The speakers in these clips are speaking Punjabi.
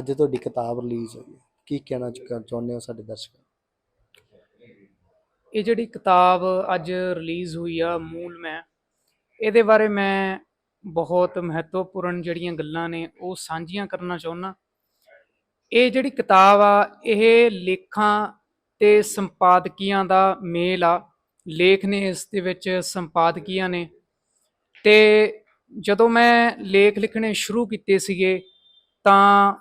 ਅੱਜ ਤੁਹਾਡੀ ਕਿਤਾਬ ਰਿਲੀਜ਼ ਹੋਈ ਹੈ। ਕੀ ਕਹਿਣਾ ਚਾਹ- ਚਾਹੁੰਦੇ ਹੋ ਸਾਡੇ ਦਰਸ਼ਕਾਂ? ਇਹ ਜਿਹੜੀ ਕਿਤਾਬ ਅੱਜ ਰਿਲੀਜ਼ ਹੋਈ ਆ, ਮੂਲ ਮੈਂ, ਇਹਦੇ ਬਾਰੇ ਮੈਂ ਬਹੁਤ ਮਹੱਤਵਪੂਰਨ ਜਿਹੜੀਆਂ ਗੱਲਾਂ ਨੇ ਉਹ ਸਾਂਝੀਆਂ ਕਰਨਾ ਚਾਹੁੰਦਾ। ਇਹ ਜਿਹੜੀ ਕਿਤਾਬ ਆ, ਇਹ ਲੇਖਾਂ ਤੇ ਸੰਪਾਦਕੀਆਂ ਦਾ ਮੇਲ ਆ। ਲੇਖ ਨੇ ਇਸ ਦੇ ਵਿੱਚ ਸੰਪਾਦਕੀਆਂ ਨੇ। ਤੇ ਜਦੋਂ ਮੈਂ ਲੇਖ ਲਿਖਣੇ ਸ਼ੁਰੂ ਕੀਤੇ ਸੀਗੇ, ਤਾਂ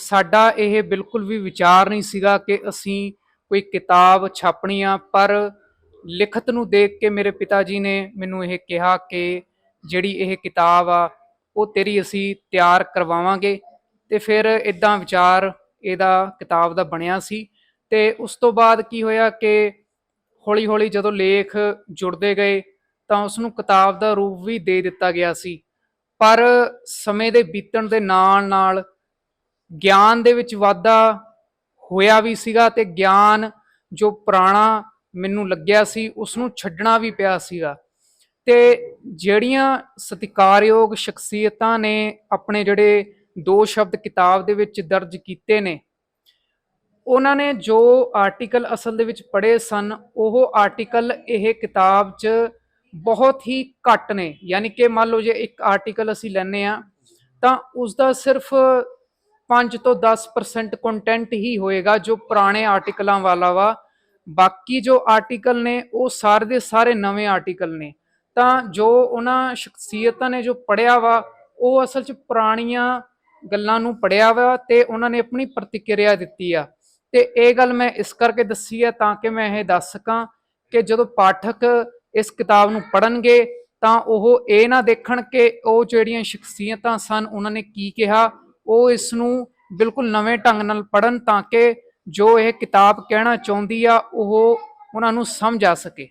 ਸਾਡਾ ਇਹ ਬਿਲਕੁਲ ਵੀ ਵਿਚਾਰ ਨਹੀਂ ਸੀਗਾ ਕਿ ਅਸੀਂ ਕੋਈ ਕਿਤਾਬ ਛਾਪਣੀ ਆ, ਪਰ ਲਿਖਤ ਨੂੰ ਦੇਖ ਕੇ ਮੇਰੇ ਪਿਤਾ ਜੀ ਨੇ ਮੈਨੂੰ ਇਹ ਕਿਹਾ ਕਿ ਜਿਹੜੀ ਇਹ ਕਿਤਾਬ ਆ, ਉਹ ਤੇਰੀ ਅਸੀਂ ਤਿਆਰ ਕਰਵਾਵਾਂਗੇ। ਤੇ ਫਿਰ ਇਦਾਂ ਵਿਚਾਰ ਇਹਦਾ ਕਿਤਾਬ ਦਾ ਬਣਿਆ ਸੀ ਤੇ ਉਸ ਤੋਂ ਬਾਅਦ ਕੀ ਹੋਇਆ ਕਿ ਹੌਲੀ ਹੌਲੀ ਜਦੋਂ ਲੇਖ ਜੁੜਦੇ ਗਏ, ਤਾਂ ਉਸ ਨੂੰ ਕਿਤਾਬ ਦਾ ਰੂਪ ਵੀ ਦੇ ਦਿੱਤਾ ਗਿਆ ਸੀ। ਪਰ ਸਮੇਂ ਦੇ ਬੀਤਣ ਦੇ ਨਾਲ ਨਾਲ ਗਿਆਨ ਦੇ ਵਿੱਚ ਵਾਧਾ ਹੋਇਆ ਵੀ ਸੀਗਾ ਤੇ ਗਿਆਨ ਜੋ ਪੁਰਾਣਾ ਮੈਨੂੰ ਲੱਗਿਆ ਸੀ ਉਸ ਨੂੰ ਛੱਡਣਾ ਵੀ ਪਿਆ ਸੀਗਾ। ਤੇ ਜਿਹੜੀਆਂ ਸਤਿਕਾਰਯੋਗ ਸ਼ਖਸੀਅਤਾਂ ਨੇ ਆਪਣੇ ਜਿਹੜੇ ਦੋ ਸ਼ਬਦ ਕਿਤਾਬ ਦੇ ਵਿੱਚ ਦਰਜ ਕੀਤੇ ਨੇ, ਉਹਨਾਂ ਨੇ ਜੋ ਆਰਟੀਕਲ ਅਸਲ ਦੇ ਵਿੱਚ ਪੜ੍ਹੇ ਸਨ, ਉਹ ਆਰਟੀਕਲ ਇਹ ਕਿਤਾਬ 'ਚ ਬਹੁਤ ਹੀ ਘੱਟ ਨੇ। ਯਾਨੀ ਕਿ ਮੰਨ ਲਓ ਜੇ ਇੱਕ ਆਰਟੀਕਲ ਅਸੀਂ ਲੈਨੇ ਆ ਤਾਂ ਉਸ ਦਾ ਸਿਰਫ 5 ਤੋਂ 10% ਕੰਟੈਂਟ ਹੀ ਹੋਏਗਾ ਜੋ ਪੁਰਾਣੇ ਆਰਟੀਕਲਾਂ ਵਾਲਾ ਵਾ। ਬਾਕੀ ਜੋ ਆਰਟੀਕਲ ਨੇ, ਉਹ ਸਾਰੇ ਦੇ ਸਾਰੇ ਨਵੇਂ ਆਰਟੀਕਲ ਨੇ। ਤਾਂ ਜੋ ਉਹਨਾਂ ਸ਼ਖਸੀਅਤਾਂ ਨੇ ਜੋ ਪੜਿਆ ਵਾ, ਉਹ ਅਸਲ 'ਚ ਪੁਰਾਣੀਆਂ ਗੱਲਾਂ ਨੂੰ ਪੜਿਆ ਵਾ ਤੇ ਉਹਨਾਂ ਨੇ ਆਪਣੀ ਪ੍ਰਤੀਕਿਰਿਆ ਦਿੱਤੀ ਆ। ਤੇ ਇਹ ਗੱਲ ਮੈਂ ਇਸ ਕਰਕੇ ਦੱਸੀ ਆ ਤਾਂ ਕਿ ਮੈਂ ਇਹ ਦੱਸ ਸਕਾਂ ਕਿ ਜਦੋਂ ਪਾਠਕ ਇਸ ਕਿਤਾਬ ਨੂੰ ਪੜਨਗੇ ਤਾਂ ਉਹ ਇਹ ਨਾ ਦੇਖਣ ਕਿ ਉਹ ਜਿਹੜੀਆਂ ਸ਼ਖਸੀਅਤਾਂ ਸਨ, ਉਹਨਾਂ ਨੇ ਕੀ ਕਿਹਾ ਉਹ ਇਸ ਨੂੰ ਬਿਲਕੁਲ ਨਵੇਂ ਢੰਗ ਨਾਲ ਪੜਨ ਤਾਂ ਕਿ ਜੋ ਇਹ ਕਿਤਾਬ ਕਹਿਣਾ ਚਾਹੁੰਦੀ ਆ, ਉਹ ਉਹਨਾਂ ਨੂੰ ਸਮਝ ਆ ਸਕੇ।